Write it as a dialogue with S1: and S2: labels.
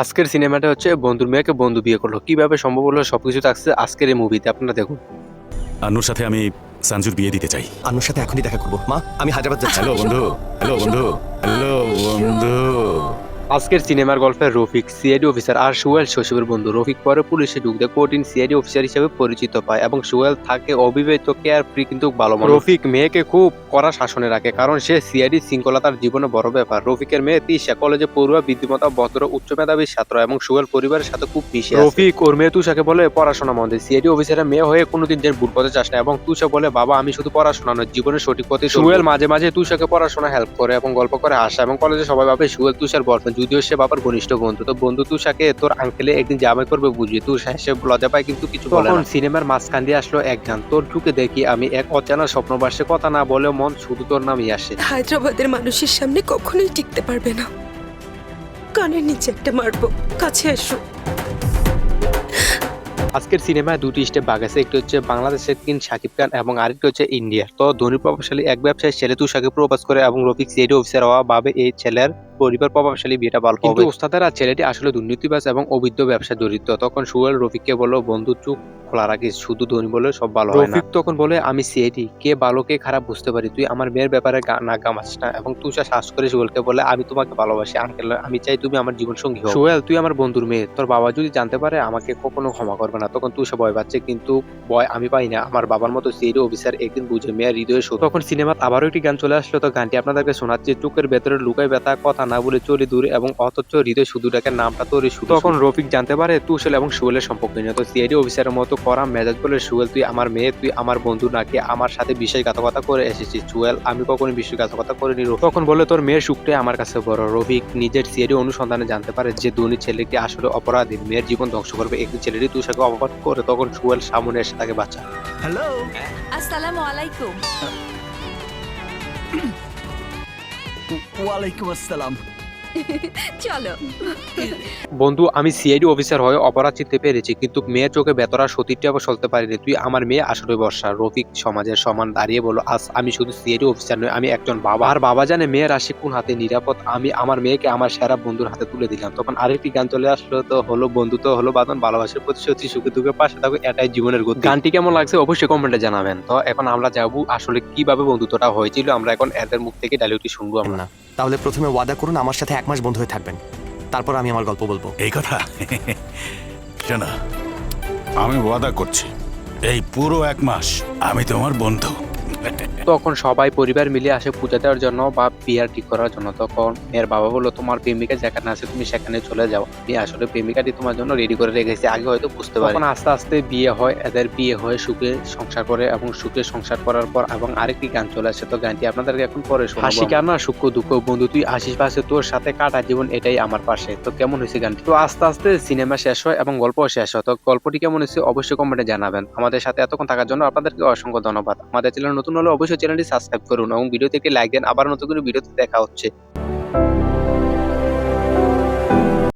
S1: আজকের সিনেমাটা হচ্ছে বন্ধুর মেয়েকে বন্ধু বিয়ে করল। কীভাবে সম্ভব হলো সবকিছু থাকছে আজকের এই মুভিতে আপনারা দেখুন।
S2: আনুর সাথে আমি সানজুর বিয়ে দিতে চাই।
S3: আনুর সাথে এখনই দেখা করব। মা আমি হায়দ্রাবাদ যাচ্ছি।
S2: হ্যালো বন্ধু হ্যালো বন্ধু হ্যালো বন্ধু।
S1: আজকের সিনেমার গল্পে রফিক সিআইডি অফিসার আর সুয়েল শৈশবের বন্ধু রফিক পরে পুলিশে ঢুকতে কঠিন সিআইডি অফিসার হিসেবে পরিচিত পায় এবং সুয়েল থাকে অবিবাহিত কেয়ার ফ্রি কিন্তু ভালো। রফিক মেয়েকে খুব কড়া শাসনে রাখে কারণ সে সিআইডি শৃঙ্খলা তার জীবনে বড় ব্যাপার রফিকের মেয়ে তিশা কলেজে পড়ুয়া বিদ্যুমতা ভদ্র উচ্চ মেধাবী ছাত্র এবং সুয়েল পরিবারের সাথে খুব মিশে রফিক ওর মেয়ে তুষাকে বলে পড়াশোনা মন সিআইডি অফিসারের মেয়ে হয়ে কোনোদিন যে ভুল পথে চাস না এবং তুষা বলে বাবা আমি শুধু পড়াশোনা নয় জীবনের সঠিক পথে চলবো।" সুয়েল মাঝে মাঝে তুষাকে পড়াশোনা হেল্প করে এবং গল্প করে হাসে এবং কলেজে সবাই ভাবে সুয়েল তুষার বয়ফ্রেন্ড যদিও সে বাবার ঘনিষ্ঠ বন্ধু। তো বন্ধু তুষাকে তোর আঙ্কেলে একদিন জামাই করবে বুঝি। তুষা সে লজা পায় কিন্তু কিছু বলে না। সিনেমার মাঝখান দিয়ে আসলো এক গান। তোর ঢুকে দেখি আমি এক অচেনা স্বপ্নবাসে কথা না বলে মন শুধু তোর নামই আসে।
S4: হায়দ্রাবাদের মানুষের সামনে কখনোই টিকতে পারবে না। কানের নিচে একটা মারবো। কাছে এসো
S1: আজকের সিনেমায় দুটি স্টেপ ভাগ আছে একটি হচ্ছে বাংলাদেশের কিন শাকিব খান এবং আরেকটি হচ্ছে ইন্ডিয়ার। তো ধনী প্রভাবশালী এক ব্যবসায়ী ছেলে তু সাকিব প্রবাস করে এবং রফিক সিআইডি অফিসার হওয়া ভাবে এই ছেলের পরিবার প্রভাবশালী বিয়েটা ভালো হবে। ওস্তাদারা ছেলেটি আসলে দুর্নীতিবাজ এবং অবৈধ ব্যবসা জড়িত। তখন সুয়েল রফিককে বলল বন্ধু চুপ। খোলা রাখিস শুধু ধনী বলে সব ভালো হয় না। তখন বলে আমি সিআইডি কে ভালো কে খারাপ বুঝতে পারি। তুই আমার মেয়ের ব্যাপারে নাক গামাস না এবং তুষার শ্বাস করে সুয়েলকে বলে আমি তোমাকে ভালোবাসি। আঙ্কেল আমি চাই তুমি আমার জীবন সঙ্গী হও। সুয়েল তুই আমার বন্ধুর মেয়ে। তোর বাবা যদি জানতে পারে আমাকে কখনো ক্ষমা করবে না। তখন তুষা ভয় পাচ্ছে কিন্তু ভয় আমি পাই না। আমার বাবার মতো সিআইডি অফিসার একদিন বুঝে মেয়ের হৃদয়ে শোধ। তখন সিনেমাত আবারও একটি গান চলে আসলো। তো গানটি আপনাদেরকে শোনাচ্ছি। চোখের ভেতরে লুকায় ব্যথা কথা না বলে চলে দূরে এবং অথচ হৃদয় শুধু ডাকে নামটা তোর শুধু তখন রফিক জানতে পারে তুষেল এবং সুয়েলের সম্পর্ক নিয়ে। তো সিআইডি অফিসারের মতো করা মেজাজ বলে সুয়েল তুই আমার মেয়ে তুই আমার বন্ধু নাকি আমার সাথে বিশ্বাসঘাতকতা করে এসেছিস? সুয়েল আমি কখনো বিশ্বাসঘাতকতা করিনি। তখন বলে তোর মেয়ের সুখটাই আমার কাছে বড়। রফিক নিজের সিআইডি অনুসন্ধানে জানতে পারে যে ধনী ছেলেটি আসলে অপরাধী। মেয়ের জীবন ধ্বংস করবে একটি ছেলেটি তুষাকে অপরাধ করে তখন সুয়েল সামনে এসে তাকে বাঁচা।
S3: হ্যালো?
S5: আসসালামু আলাইকুম।
S3: ওয়ালাইকুম আসসালাম।
S5: চলো।
S1: বন্ধু আমি সিআইডি অফিসার হয়ে অপরাধ চিনতে পেরেছি কিন্তু মেয়ের চোখে বেতরা সতীরটি আবার চলতে পারিনি। তুই আমার মেয়ে আসলে বর্ষা। রফিক সমাজের সমান দাঁড়িয়ে বলো আজ আমি শুধু সিআইডি অফিসার নই আমি একজন বাবা। আর বাবা জানে মেয়ের রাশি কোন হাতে নিরাপদ আমি আমার মেয়েকে আমার সেরা বন্ধুর হাতে তুলে দিলাম। তখন আরেকটি গান চলে আসলো তো হলো বন্ধু তো হলো বাদন ভালোবাসার প্রতি সত্যি সুখে দুঃখে পাশে থাকো এটাই জীবনের গতি। গানটি কেমন লাগছে অবশ্যই কমেন্টে জানাবেন। তো এখন আমরা যাব আসলে কীভাবে বন্ধুত্বটা হয়েছিল আমরা এখন এদের মুখ থেকে ডায়লগটি শুনব আমরা।
S3: তাহলে প্রথমে ওয়াদা করুন আমার সাথে এক মাস বন্ধু হয়ে থাকবেন। তারপর আমি আমার গল্প বলব।
S2: এই কথা? আমি ওয়াদা করছি। এই পুরো এক মাস আমি তোমার বন্ধু।
S1: তখন সবাই পরিবার মিলে আসে পূজা দেওয়ার জন্য বা বিয়ার ঠিক করার জন্য। তখন মেয়ের বাবা বলল তোমার প্রেমিকা যেখানে আছে তুমি সেখানে চলে যাও। আমি আসলে প্রেমিকাটি তোমার জন্য রেডি করে রেখেছি। আগে হয়তো বুঝতে পারি। তখন আস্তে আস্তে বিয়ে হয় এদের বিয়ে হয় সুখে সংসার করে এবং সুখে সংসার করার পর এবং আরেকটি গান চলে আসে। তো গানটি আপনাদেরকে এখন পরে শোনাবো। হাসি কান্না সুখ দুঃখ বন্ধু তুই আসিস পাশে তোর সাথে কাটা জীবন এটাই আমার পাশে। তো কেমন হয়েছে গানটি? তো আস্তে আস্তে সিনেমা শেষ হয় এবং গল্প শেষ হয়। তো গল্পটি কেমন হয়েছে অবশ্যই কমেন্টে জানাবেন। আমাদের সাথে এতক্ষণ থাকার জন্য আপনাদেরকে অসংখ্য ধন্যবাদ। আমাদের চ্যানেল নতুন হলে অবশ্যই চ্যানেলটি সাবস্ক্রাইব করুন এবং ভিডিও থেকে লাইক দেন। আবার নতুন করে ভিডিওতে দেখা হচ্ছে।